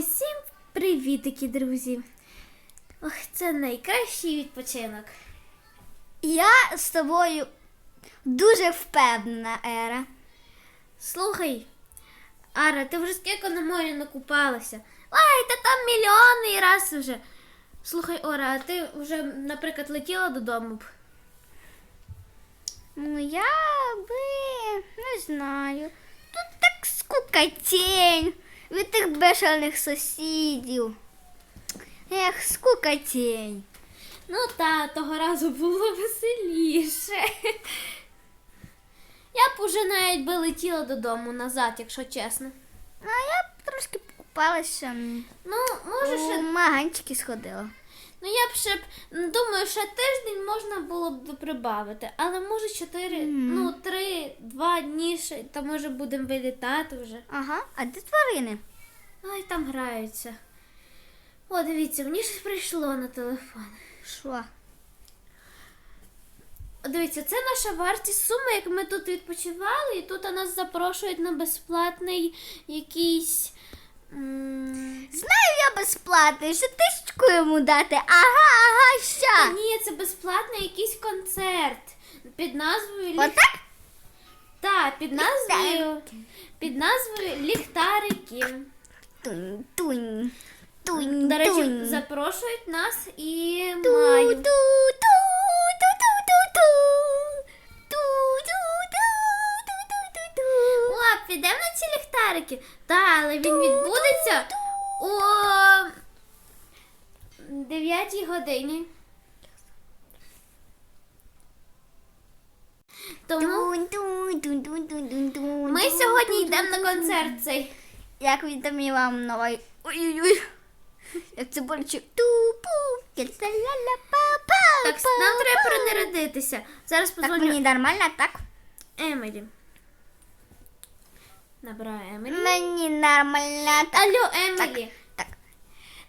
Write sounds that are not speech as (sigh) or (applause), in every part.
Усім привітики, друзі! Ох, це найкращий відпочинок. Я з тобою дуже впевнена, Ера. Слухай, Ара, ти вже скільки на морі накупалася? Ай, та там мільйони раз вже. Слухай, Ора, а ти вже, наприклад, летіла додому б? Ну, я би не знаю. Тут так скукотень від тих бешених сусідів. Ех, скукотень. Ну та, того разу було веселіше. Я б уже навіть би летіла додому назад, якщо чесно. А я б трошки покупалася. Ну, може, ще У маганчики сходила. Ну, я б ще б думаю, ще тиждень можна було б прибавити, але може чотири, ну, три, два дні ще, та може будемо вилітати вже. Ага, а де тварини? Ай, там граються. О, дивіться, мені щось прийшло на телефон. Що? Дивіться, це наша вартість суми, як ми тут відпочивали, і тут нас запрошують на безплатний якийсь. м, Знаю я безплатний, що тисячку йому дати. Ага, ага, Та ні, це безплатний якийсь концерт під назвою Ліг- Отак? Так, під назвою під назвою Ліхтарики. Тунь, тунь, тунь, До речі, тунь. запрошують нас і Ту, маю. ту, ту, ту, ту, ту, ту. Ту, ту, ту, ту, ту, ту, ту. О, підемо на ці ліхтарики. Так, але він відбудеться о 9 годині. Тому Тунь, тунь, тунь, тунь, тунь, тунь, тунь, сьогодні йдемо на концерт цей. Як він вам новий. Ой-ой-ой. Як це боляче. Ту-пу. Так, нам треба перенарядитися. Зараз Так позвоню мені нормально, так? Емелі. Набираю Емелі. Мені нормально, так. Алло, Емелі.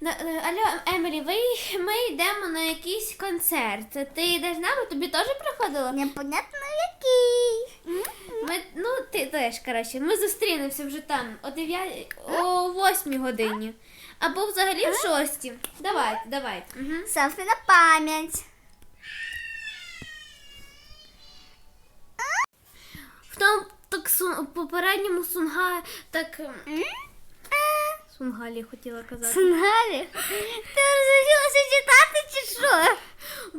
Е, Алло, Емелі, ви, ми йдемо на якийсь концерт. Ти йдеш з нами? Тобі теж приходило? Непонятно який. Ми, ну, ти теж, коротше, ми зустрінемося вже там о 9, о 8 годині. Або взагалі в 6. Давайте, давайте. Угу. Селфі на пам'ять. В тому так сун, попередньому сунга так. ем, Сунгалі хотіла казати. Сунгалі? Ти розумілася читати чи що?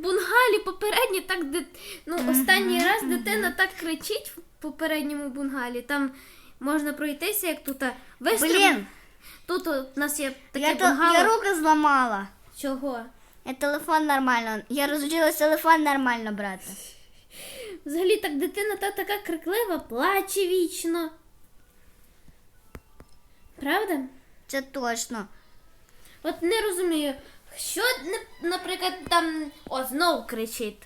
Бунгалі попередній так дит... ну, останній раз дитина так кричить в попередньому бунгалі. Там можна пройтися, як тут а, вистріл. Блін, Тут у нас є таке я, то, бунгало. я руки зламала. Чого? Я телефон нормально. Я розучилась телефон нормально брати. Взагалі так дитина та така криклива, плаче вічно. Правда? Це точно. От не розумію, що, наприклад, там о, знов кричить.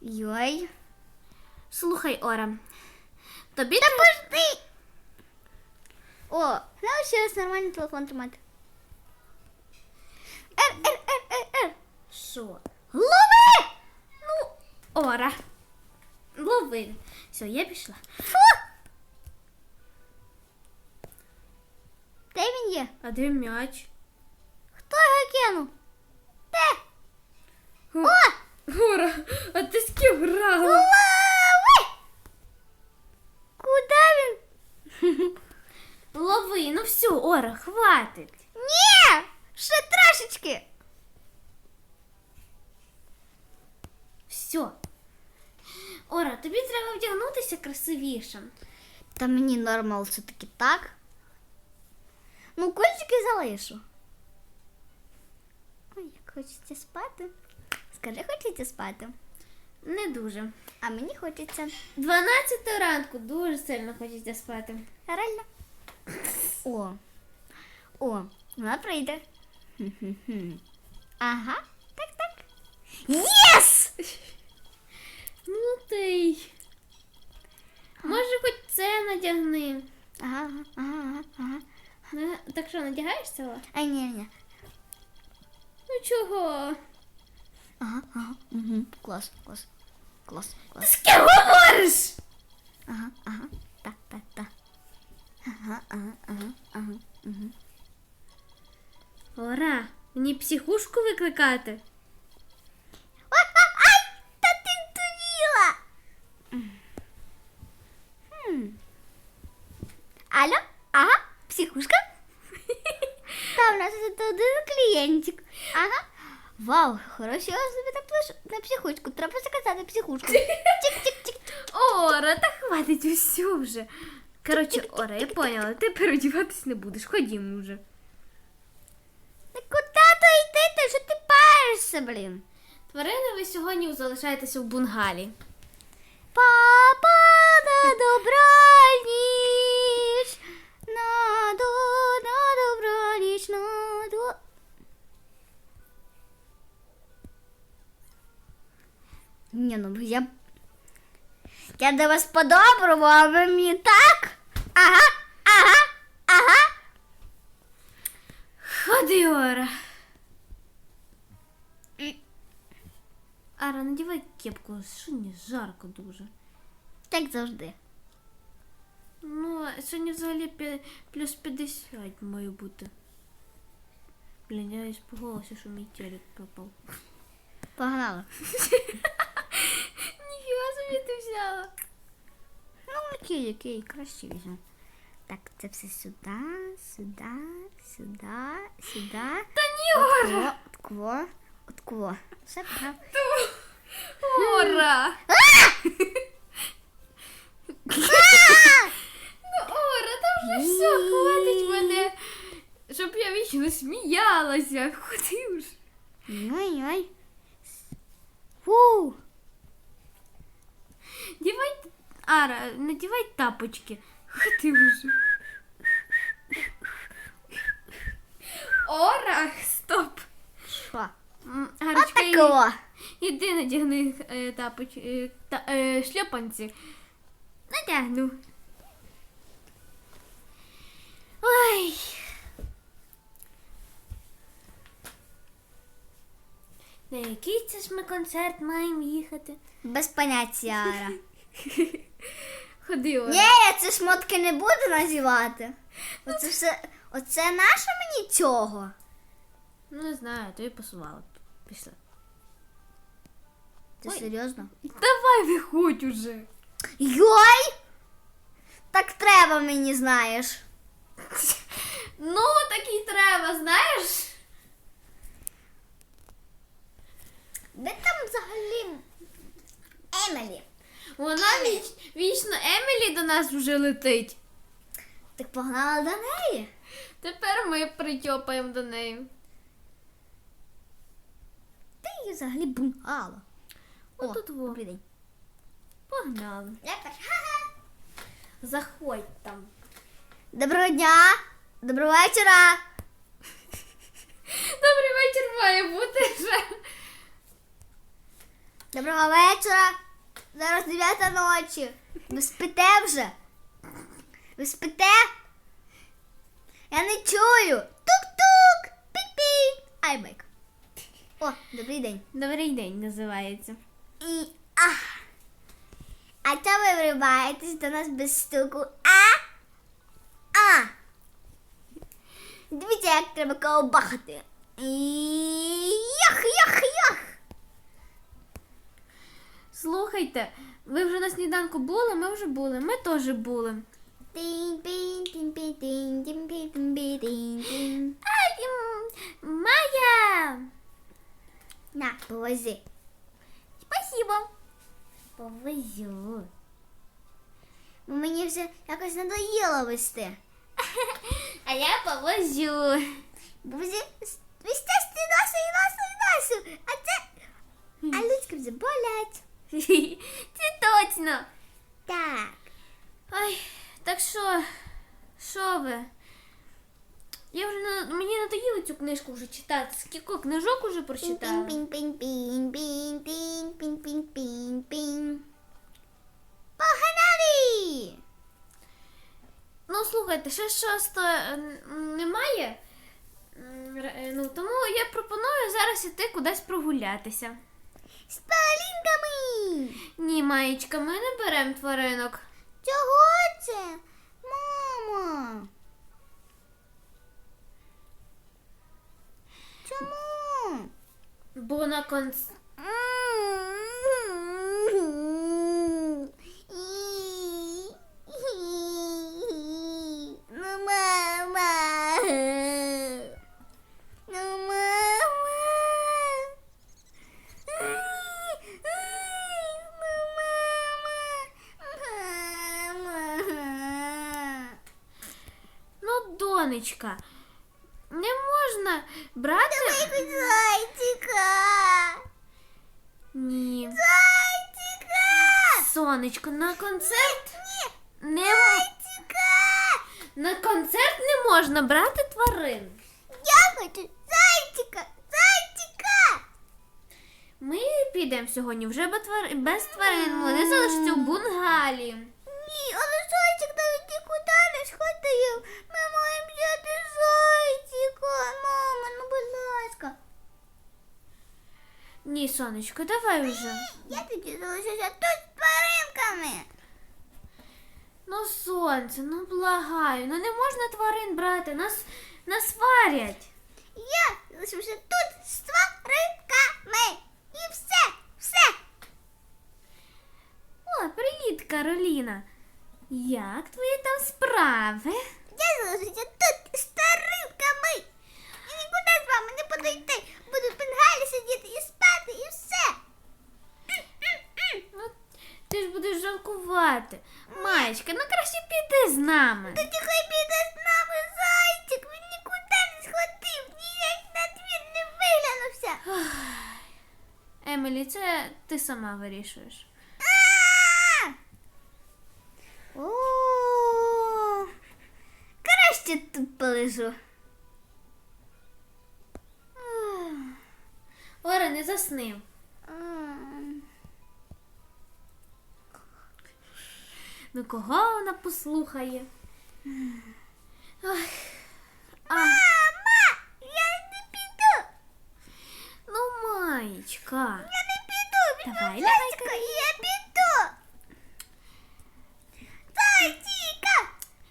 Йой. Слухай, Ора, тобі Та пожди! О, навчилась нормально телефон тримати. Ер, ер, ер, ер, ер. що? Лови! Ну, Ора. Лови. Все, я пішла. Фу! є? А де м'яч? Хто його кинув? Де? О! Ора, а ти з ким грала? Лови! Куди він? Лови, ну все, Ора, хватить. Ні! Ще трошечки. Все. Ора, тобі треба вдягнутися красивішим. Та мені нормал все-таки так. Ну, кольчики залишу. Ой, як хочеться спати. Скажи, хочеться спати. Не дуже. А мені хочеться. 12 ранку дуже сильно хочеться спати. Реально. О. О, вона прийде. Ага. Так, так. Єс! Ну ти. й. Може, хоч це надягни. Ага, ага, ага, ага. Не- Так що. А, ні, ні. Ну чого? Ага, ага. Угу. Клас, клас. Клас, клас. З ким говориш? Ага, ага. Так, так, так. Ага, ага, ага, ага. Угу. Ора, мені психушку викликати? Ай, та ти здуріла. Хм. Алло? Ага, психушка? Та у нас тут один клієнтик. Ага. Вау, хорошо, на психушку. Треба заказати психушку. Тік-тік-тік. Ора, та хватить усю вже. Коротше, Ора, я поняла, ти переодіватись не будеш. Ходімо вже. Та куди то йти? Ти що ти паришся, блін? Тварини, ви сьогодні залишаєтеся в бунгалі. Ні, ну я. Я до вас по-доброму, а ви мені так? Ага, ага, ага. Ходи, Ора. Ара, надівай кепку, сьогодні жарко дуже. Так завжди. Ну, а сьогодні взагалі пі- плюс 50 має бути. Блін, я іспугалася, що мій телек пропав. Погнали. (laughs) Ніфіга ти взяла. Ну, окей, окей, краще візьму. Так, це все сюди, сюди, сюди, сюди. Та ні, Ора! Откво, откво, откво. Все прав. Ора! (laughs) Ну, Ора, там вже все, хватить мене, щоб я вічно сміялася. Ходи вже. Ой-ой. Фу. Дівай, Ара, надівай тапочки. Ходи вже. Ора, стоп. Що? М, Арочка, і- Отакого. іди надягни е, тапоч, е, та, е, шльопанці. Надягну. Ой. На який це ж ми концерт маємо їхати? Без поняття, Ара. (laughs) Ходи, Ора. Ні, я ці шмотки не буду називати. Оце все. Оце наше мені цього. Ну, не знаю, тобі пасувало. Пішли. Ти Ой. серйозно? Давай виходь уже. Йой! Так треба мені, знаєш. (laughs) Ну, так і треба, знаєш? Де там взагалі Емілі? Вона віч, вічно Емілі до нас вже летить. Так погнала до неї. Тепер ми притьопаємо до неї. Ти її взагалі бунгала. О, Отут во. добрий день. Погнали. Я перша. Заходь там. Доброго дня! Доброго вечора! (laughs) Добрий вечір має бути вже. Доброго вечора! Зараз 9 ночі. Ви спите вже? Ви спите? Я не чую. Тук-тук! Пік-пік! Айбек. О, добрий день. Добрий день називається. І а. А чого ви вриваєтесь до нас без стуку? А? А. Дивіться, як треба ковбахати. І Ях, ях, ях. Слухайте, ви вже на сніданку були, ми вже були, ми теж були. Тин, пін, тин, пін, тин, тин, пін, тин, пін, тин, тин. Ай, м, Майя! На, повози. Спасибо. Повезу. Бо мені вже якось надоїло вести. (laughs) А я повозю. Повози. Вести стінасу, і носу, і носу. А це... А людські вже болять. Це точно. Так. Ой, так що, що ви? Я вже на- мені надоїло цю книжку вже читати. Скільки книжок уже прочитала? Пін, пін, пін, пін, пін, пін, пін, пін, пін. Погнали! Ну, слухайте, ще шосто немає. Ну, тому я пропоную зараз іти кудись прогулятися з палінками. Ні, маєчка, ми не беремо тваринок. Чого це, мама? Чому? Бо на конц... Донечка, не можна брати. Давай зайчика. Ні. Зайчика. Сонечко, на концерт Ні, не зайчика. на концерт не можна брати тварин. Я хочу зайчика. Зайчика. Ми підемо сьогодні вже без тварин, без тварин. Вони залишаться у бунгалі. Ні, але зайчик навіть нікуди не сходив. Ми маємо взяти зайчика. Мама, ну будь ласка. Ні, сонечко, давай вже. Я тоді залишуся тут з тваринками. Ну, сонце, ну благаю, ну не можна тварин брати, нас, нас сварять. Я залишуся тут з тваринками. І все, все. О, привіт, Кароліна. Як твої там справи? Я залишуся тут з тваринками. І нікуди з вами не буду йти. Буду в пенгалі сидіти і спати, і все. Ну, ти ж будеш жалкувати. Маєчка, ну краще піди з нами. Тоді хай піде з нами зайчик. Він нікуди не сходив, ніяк на двір не виглянувся. Емілі, це ти сама вирішуєш. О, Краще тут полежу. Не засни. М. Ну кого вона послухає? Ой. А, Мама, я не піду. ну, Маєчка. Я не піду. Давай, зайчика, давай, я піду. Зайчика!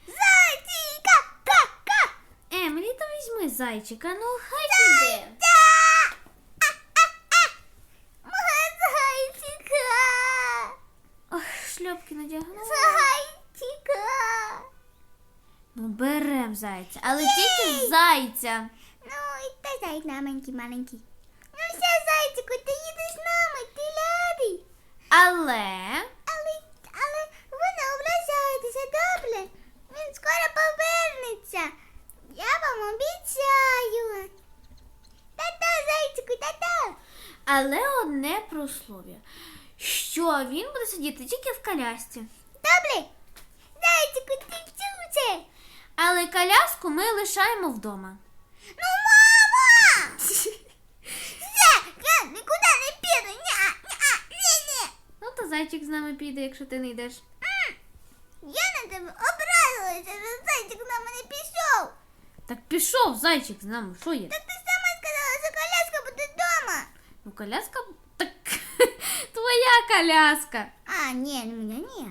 Зайчика! Ка-ка! Емілі, то візьми зайчика, ну хай піде. Та! А-а-а! Мого зайчика! Ох, шльопки надягнула. Зайчика! Ну, берем зайця, але тільки зайця. Ну, і та зайць маленький, маленький. Ну все, зайчику, ти їдеш з нами, ти ладий. Але Але, але ви не добре? Він скоро повернеться. Я вам обіцяю. Та-та, зайчику, та-та. Але одне прослов'я, що він буде сидіти тільки в колясці. Добре? Зайчику, ти чув? Але коляску ми лишаємо вдома. Ну, мама! Все, я нікуди не піду. Ня, ня, ні, ні. Ну, то зайчик з нами піде, якщо ти не йдеш. М, Я на тебе образилася, що зайчик з нами не пішов. Так пішов зайчик з нами, що є? Так ти сама сказала, що коляска буде вдома. Ну, коляска. Твоя коляска. А, ні, у мене ні.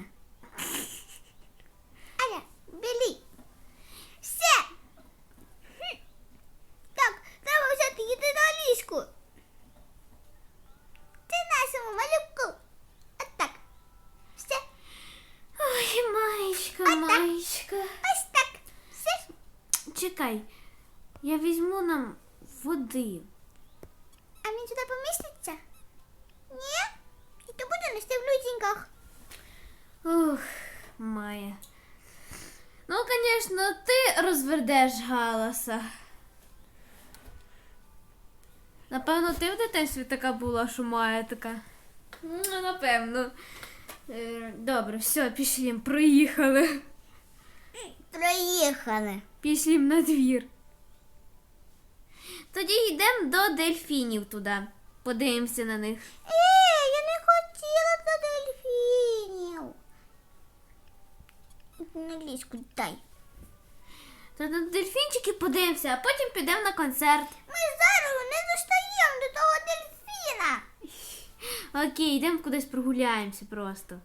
Аля, бери. Все. Так, треба взяти їди на ліжку. Це нашому малюку. От так. Все. Ой, маєчка, А так. маєчка. Ось так. Все. Чекай, я візьму нам води. А він сюди поміститься? Ні? І то буде нести в людзіньках. Ух, Майя. Ну, звісно, ти галаса. Напевно, ти в дитинстві така була, що Майя така. Ну, напевно. Е, Добре, все, пішли, проїхали. Проїхали. Пішли на двір. Тоді йдемо до дельфінів туди. Подивимося на них. Ей, я не хотіла до дельфінів. На ліжку дай. Та на дельфінчики подивимося, а потім підемо на концерт. Ми зараз не достаємо до того дельфіна. (laughs) Окей, йдемо кудись прогуляємося просто.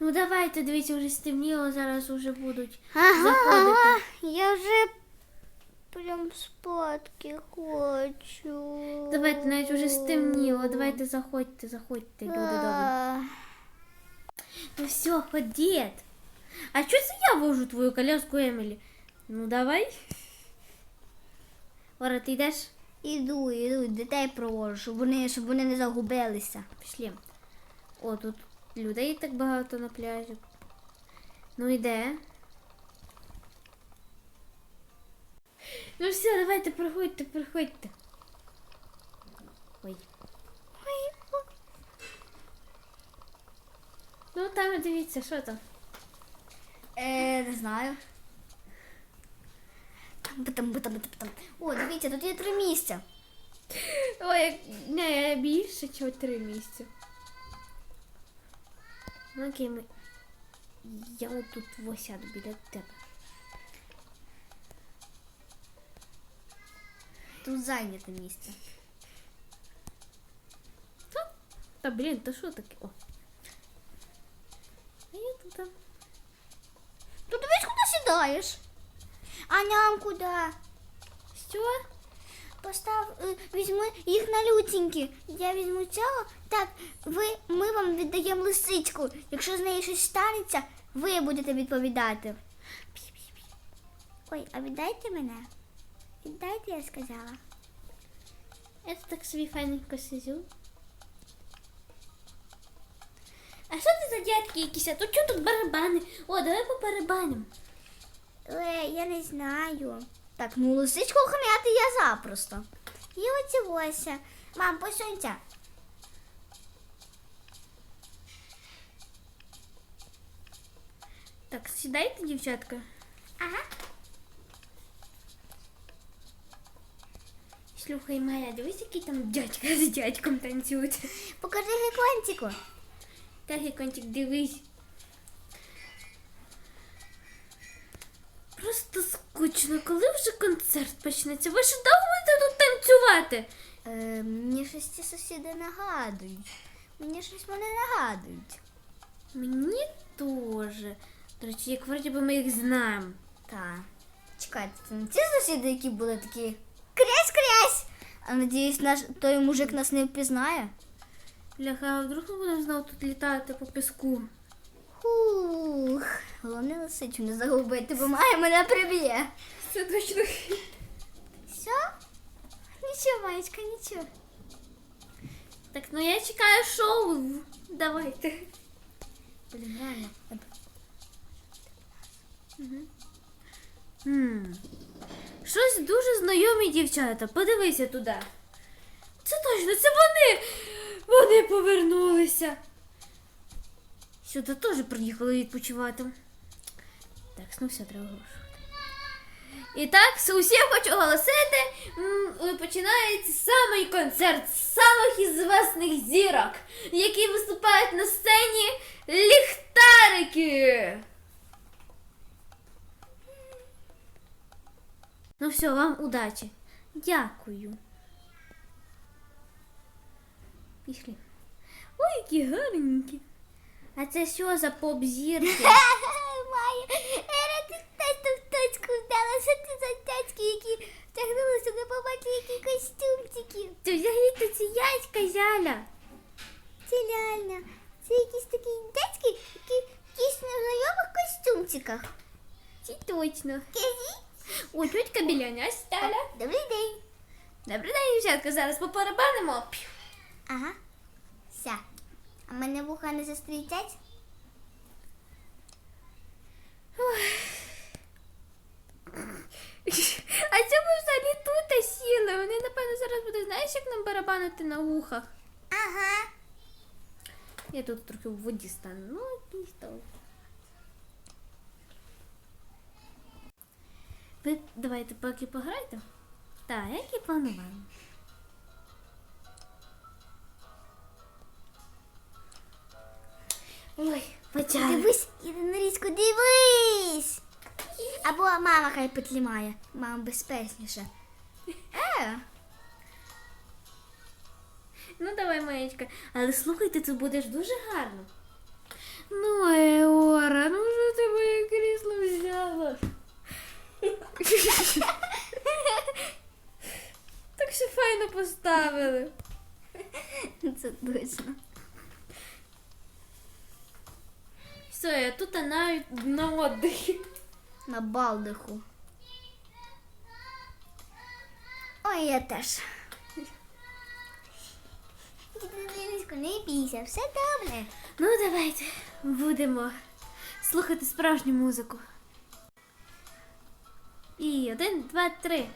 Ну давайте, дивіться, вже стемніло, зараз вже будуть заходити. я вже прям спадки хочу. Давайте навіть уже стемніло. Давайте заходьте, заходьте, люди добрі. Ну все, ходіть. А що це я вожу твою коляску Емілі? Ну давай. Ора, ти йдеш? Іду, іду, дітей провожу, щоб вони, щоб вони не загубилися. Пішли. О, тут людей так багато на пляжі. Ну йде. Ну все, давайте проходьте, проходьте. Ой. Ну там дивіться, що там. Е, не знаю. Там, там, там, там, там. О, дивіться, тут є три місця. Ой, не, більше, ніж три місяці. Ну окей, ми... Я отут восяду біля тебе. Тут зайняте місце. Та, блін, та що таке? О. Тут. Тут дивись, куди сідаєш. А ням куди? Що? Постав, е, візьми їх на лютенькі. Я візьму цього. Так, ви, ми вам віддаємо лисичку. Якщо з нею щось станеться, ви будете відповідати. Ой, а віддайте мене. Віддайте, я сказала. Я так собі файненько сидю. А що це за дядьки якісь? А тут що тут барабани? О, давай по барабанам. Е, я не знаю. Так, ну лисичку охороняти я запросто. І оці ось. Мам, посунься. Так, сідайте, дівчатка. Ага. Слухай, Майя, дивись, який там дядька з дядьком танцюють. Покажи гекончику. Так, Ікончик, дивись. Просто скучно, коли вже концерт почнеться. Ви ж довго будете тут танцювати? Е, мені щось ці сусіди нагадують. Мені щось вони нагадують. Мені теж. До речі, як вроді би ми їх знаємо. Так. Чекайте, це не ті сусіди, які були такі крязь-крязь. А надіюсь, наш той мужик нас не впізнає. Ляха, а вдруг ми будемо знову тут літати по піску. Хух. Головне лисичу не загубити, бо має мене приб'є. Це точно. Все? Нічого, маєчка, нічого. Так, ну я чекаю шоу. Давайте. Блін, реально. Хм. Щось дуже знайомі дівчата. Подивися туди. Це точно, це вони. Вони повернулися. Сюди теж приїхали відпочивати. Так, ну все, треба оголошувати. І так, усім хочу оголосити, починається самий концерт самих ізвісних зірок, які виступають на сцені ліхтарики. Ну все, вам удачі. Дякую. Пішли. Ой, які гарненькі. А це що за поп-зірки? (laughs) Має, Ера, ти теж в точку вдала, що за дядьки, які втягнулися на побачити, які костюмчики. Це взагалі-то це яська зяля. Це реально. Це якісь такі дядьки, які якісь в незнайомих костюмчиках. Це точно. Кажіть. Ой, тетька біляня сталя. Добрий день. Добрий день, дівчатка, зараз попарабанимо. Пів. Ага. Ся. А мене вуха не застрітять? А чому взагалі тут сіли? Вони, напевно, зараз будуть, знаєш, як нам барабанити на вухах. Ага. Я тут трохи в воді стану. Ну, то. Ви давайте поки пограйте. Так, як і планували. Ой, почали. Дивись, Іринарісько, дивись. Або мама хай підлімає. Мама безпечніше. Е. Ну давай, маєчка. Але слухай, ти це будеш дуже гарно. Ну, Еора, ну вже ти моє крісло взяла? так ще файно поставили. Це точно. Все, я тут она на отдыхе. На балдиху. Ой, я теж. Не бійся, все добре. Ну, давайте будемо слухати справжню музику. І один, два, три.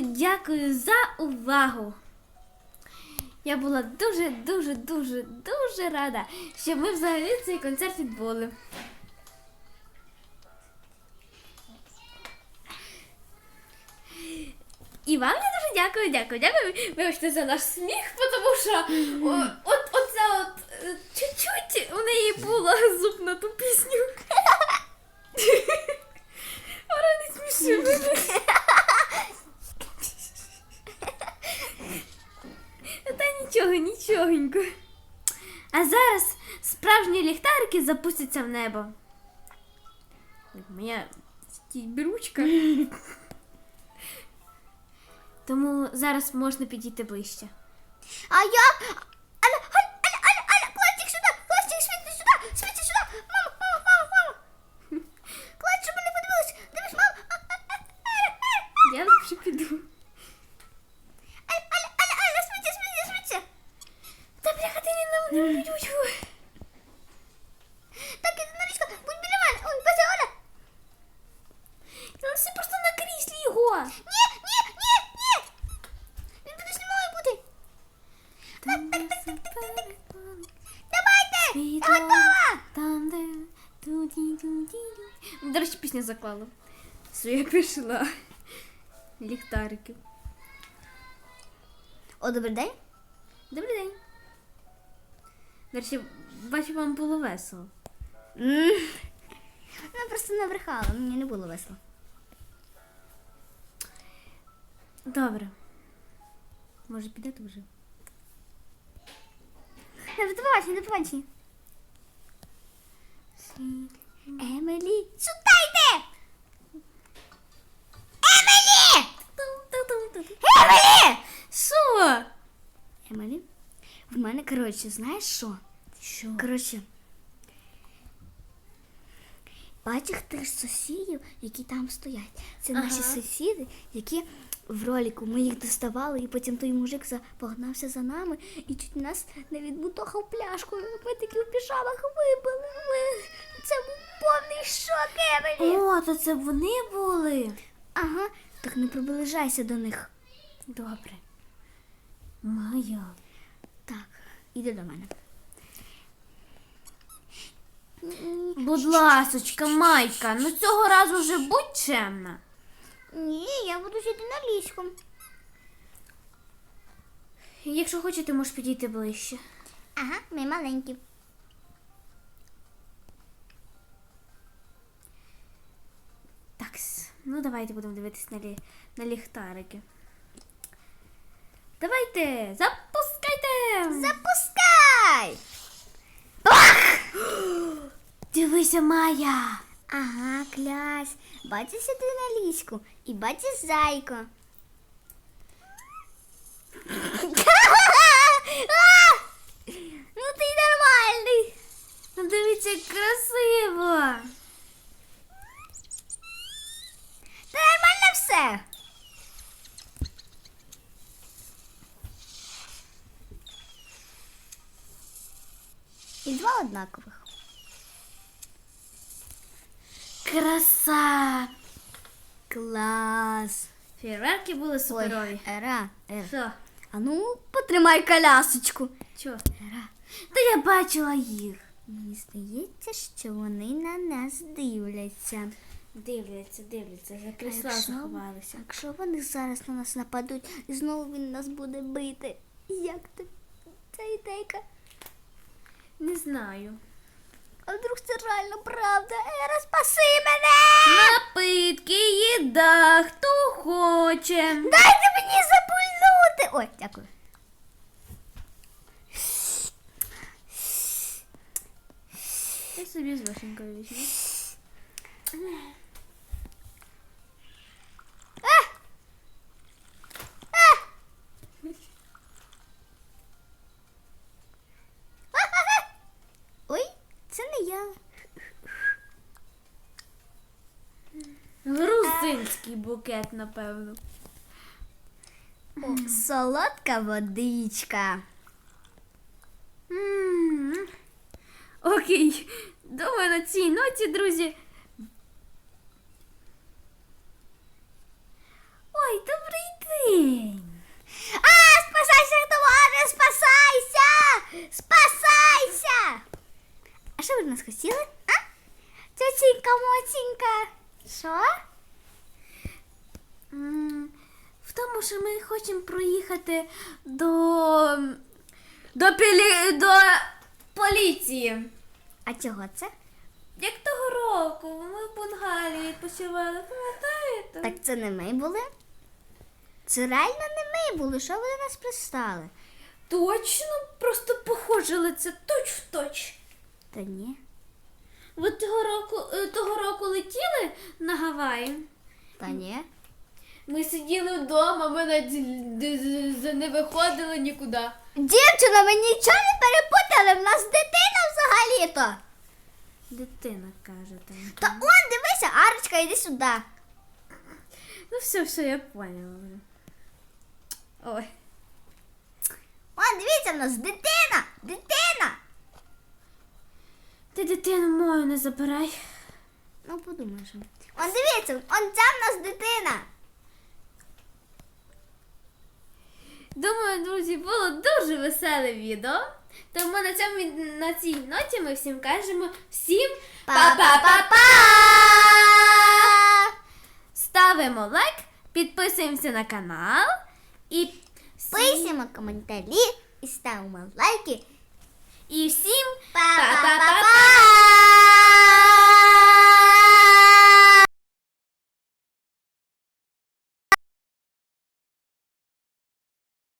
дякую за увагу. Я була дуже-дуже, дуже, дуже рада, що ми взагалі цей концерт відбули. І вам я дуже дякую, дякую, дякую. Вибачте за наш сміх, тому що. запуститься в небо. Моя беручка. (laughs) Тому зараз можна підійти ближче. А я. пісню заклала. Все, я пішла. Ліхтариків. О, добрий день. Добрий день. До речі, бачу, вам було весело. Вона ну, просто набрехала, мені не було весело. Добре. Може підете вже? Не не побачення. Емелі, сюди! Емелі! Що? Емелі? В мене, коротше, знаєш що? Що? Коротше. Бачиш тих сусідів, які там стоять. Це ага. наші сусіди, які в ролику ми їх доставали, і потім той мужик погнався за нами і чуть нас не відбутохав пляшкою. Ми такі в пішамах вибили. Ми... Це був повний шок, Емелі. О, то це вони були. Ага, так не приближайся до них. Добре. Моя. Так, іди до мене. Будь ласочка, Майка, ну цього разу вже будь чемна. Ні, я буду сидіти на ліжку. Якщо хочете, можеш підійти ближче. Ага, ми маленькі. Так, ну давайте будемо дивитись на, лі... на ліхтарики. Давайте, запускайте! Запускай! Дивися, Майя! Ага, клясь. На ліжку і батя зайко. Ну ти нормальний. Ну дивіться, як красиво! Та нормально все. І два однакових. Краса! Клас. Фейерверки були суперові. Ера, Ера. Що? А ну, потримай колясочку. Чо? Ера. Та я бачила їх. Мені здається, що вони на нас дивляться. Дивляться, дивляться, за крісла заховалися. Якщо вони зараз на нас нападуть і знову він нас буде бити. Як ти ця ідейка? Не знаю. А вдруг це реально правда? Ера, спаси мене! Напитки, їда, хто хоче. Дайте мені запульнути! Ой, дякую. Я собі з вишенькою візьму. Ой, це не я. Грузинський букет, напевно. О, солодка водичка. М. Окей. Думаю, на цій ноті, друзі. Ой, добрий день. А, спасайся, товари, спасайся! Спасайся! А що ви в нас хотіли? А? Тетінька, моцінька. Що? М, В тому, що ми хочемо проїхати до. до пілі... до поліції. А чого це? Як того року, ми в Бунгалії відпочивали, пам'ятаєте? Так це не ми були? Це реально не ми були. Що ви до нас пристали? Точно, просто похоже лице точ в точ. Та ні. Ви того року, е, того року летіли на Гаваї? Та ні. Ми сиділи вдома, ми навіть не виходили нікуди. Дівчина, ви нічого не перепутали, в нас дитина взагалі-то. Дитина каже там. Та он, дивися, Арочка, йди сюди. Ну все, все, я поняла. вже. Ой. Он, дивіться, в нас дитина, дитина. Ти дитину мою не забирай. Ну, подумай що. Он, дивіться, он ця в нас дитина. Думаю, друзі, було дуже веселе відео. Тому на цьому на цій ноті ми всім кажемо всім па-па-па-па! Ставимо лайк, підписуємося на канал і Пишемо коментарі і ставимо лайки. і всім па-па-па-па!